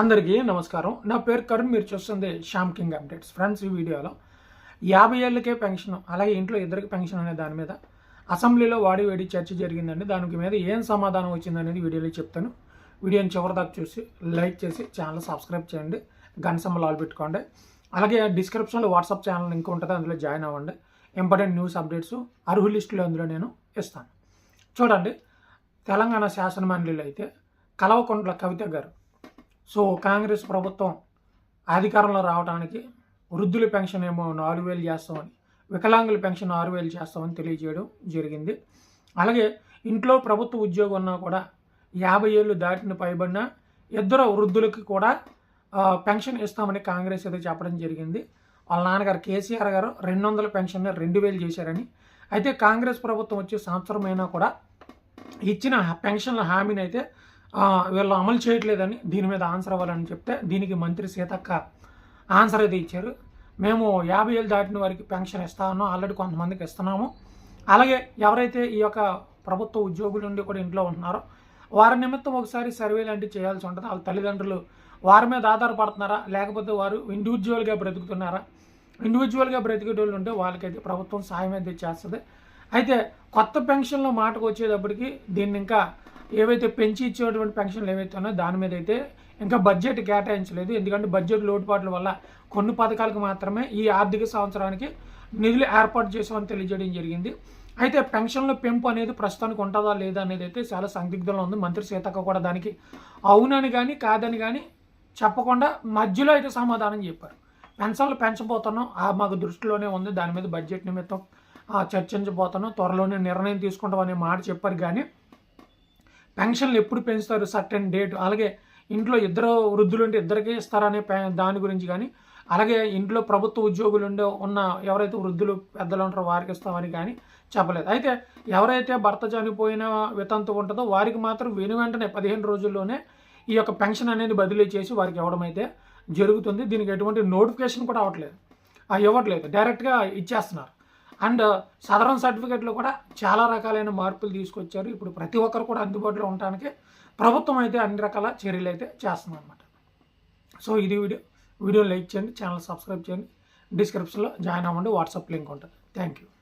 అందరికీ నమస్కారం. నా పేరు కరుణ్ మీరు చూస్తుంది శ్యామ్ కింగ్ అప్డేట్స్. ఫ్రెండ్స్ ఈ వీడియోలో యాభై ఏళ్ళకే పెన్షన్ అలాగే ఇంట్లో ఇద్దరికి పెన్షన్ అనే దాని మీద అసెంబ్లీలో వాడి వేడి చర్చ జరిగిందండి. దానికి మీద ఏం సమాధానం వచ్చిందనేది వీడియోలో చెప్తాను. వీడియోని చివరిదాకా చూసి లైక్ చేసి ఛానల్ సబ్స్క్రైబ్ చేయండి. గన్ ఆల్ పెట్టుకోండి. అలాగే డిస్క్రిప్షన్లో వాట్సాప్ ఛానల్ లింక్ ఉంటుంది అందులో జాయిన్ అవ్వండి. ఇంపార్టెంట్ న్యూస్ అప్డేట్స్ అర్హు లిస్టులో అందులో నేను ఇస్తాను. చూడండి తెలంగాణ శాసన మండలిలో అయితే కలవకుంట్ల కవిత గారు సో కాంగ్రెస్ ప్రభుత్వం అధికారంలో రావడానికి వృద్ధుల పెన్షన్ ఏమో నాలుగు వేలు చేస్తామని వికలాంగుల పెన్షన్ ఆరు వేలు చేస్తామని తెలియజేయడం జరిగింది. అలాగే ఇంట్లో ప్రభుత్వ ఉద్యోగం ఉన్నా కూడా యాభై ఏళ్ళు దాటిన పైబడిన ఇద్దరు వృద్ధులకి కూడా పెన్షన్ ఇస్తామని కాంగ్రెస్ అయితే చెప్పడం జరిగింది. వాళ్ళ నాన్నగారు కేసీఆర్ గారు రెండు వందల పెన్షన్ రెండు వేలు చేశారని. అయితే కాంగ్రెస్ ప్రభుత్వం వచ్చే సంవత్సరమైనా కూడా ఇచ్చిన పెన్షన్ల హామీని అయితే వీళ్ళు అమలు చేయట్లేదని దీని మీద ఆన్సర్ అవ్వాలని చెప్తే దీనికి మంత్రి సీతక్క ఆన్సర్ అయితే ఇచ్చారు. మేము యాభై ఏళ్ళు దాటిన వారికి పెన్షన్ ఇస్తా ఉన్నాం. ఆల్రెడీ కొంతమందికి ఇస్తున్నాము. అలాగే ఎవరైతే ఈ యొక్క ప్రభుత్వ ఉద్యోగుల నుండి కూడా ఇంట్లో ఉంటున్నారో వారి నిమిత్తం ఒకసారి సర్వే లాంటివి చేయాల్సి ఉంటుంది. వాళ్ళ తల్లిదండ్రులు వారి మీద ఆధారపడుతున్నారా? లేకపోతే వారు ఇండివిజువల్గా బ్రతుకుతున్నారా? ఇండివిజువల్గా బ్రతికేటోళ్ళు ఉంటే వాళ్ళకైతే ప్రభుత్వం సాయం అయితే చేస్తుంది. అయితే కొత్త పెన్షన్లో మాటకు వచ్చేటప్పటికి దీన్ని ఇంకా ఏవైతే పెంచి ఇచ్చేటువంటి పెన్షన్లు ఏవైతే ఉన్నాయో దాని మీద అయితే ఇంకా బడ్జెట్ కేటాయించలేదు. ఎందుకంటే బడ్జెట్ లోటుపాట్ల వల్ల కొన్ని పథకాలకు మాత్రమే ఈ ఆర్థిక సంవత్సరానికి నిధులు ఏర్పాటు చేసామని తెలియజేయడం జరిగింది. అయితే పెన్షన్ల పెంపు అనేది ప్రస్తుతానికి ఉంటుందా లేదా అనేది అయితే చాలా సందిగ్ధంలో ఉంది. మంత్రి సీతక్క కూడా దానికి అవునని కానీ కాదని కానీ చెప్పకుండా మధ్యలో అయితే సమాధానం చెప్పారు. పెన్షన్లు పెంచబోతున్నాం. ఆ మాకు దృష్టిలోనే ఉంది. దాని మీద బడ్జెట్ నిమిత్తం చర్చించబోతున్నాం. త్వరలోనే నిర్ణయం తీసుకుంటాం అనే మాట చెప్పారు. కానీ పెన్షన్లు ఎప్పుడు పెంచుతారు? Certain date. అలాగే ఇంట్లో ఇద్దరు వృద్ధులు ఉంటే ఇద్దరికీ ఇస్తారనే దాని గురించి కానీ అలాగే ఇంట్లో ప్రభుత్వ ఉద్యోగులు ఉండే ఉన్న ఎవరైతే వృద్ధులు పెద్దలు ఉంటారో వారికి ఇస్తామని కానీ చెప్పలేదు. అయితే ఎవరైతే భర్త చనిపోయిన వితంతు ఉంటుందో వారికి మాత్రం వెను వెంటనే పదిహేను రోజుల్లోనే ఈ యొక్క పెన్షన్ అనేది బదిలీ చేసి వారికి ఇవ్వడం అయితే జరుగుతుంది. దీనికి ఎటువంటి నోటిఫికేషన్ కూడా అవ్వట్లేదు ఆ, ఇవ్వట్లేదు. డైరెక్ట్గా ఇచ్చేస్తున్నారు. అండ్ సదరన్ సర్టిఫికేట్లో కూడా చాలా రకాలైన మార్పులు తీసుకొచ్చారు. ఇప్పుడు ప్రతి ఒక్కరు కూడా అందుబాటులో ఉండడానికి ప్రభుత్వం అయితే అన్ని రకాల చర్యలు అయితే చేస్తుంది అనమాట సో ఇది వీడియో. వీడియో లైక్ చేయండి ఛానల్ సబ్స్క్రైబ్ చేయండి. డిస్క్రిప్షన్లో జాయిన్ అవ్వండి. వాట్సాప్ లింక్ ఉంటుంది. Thank you.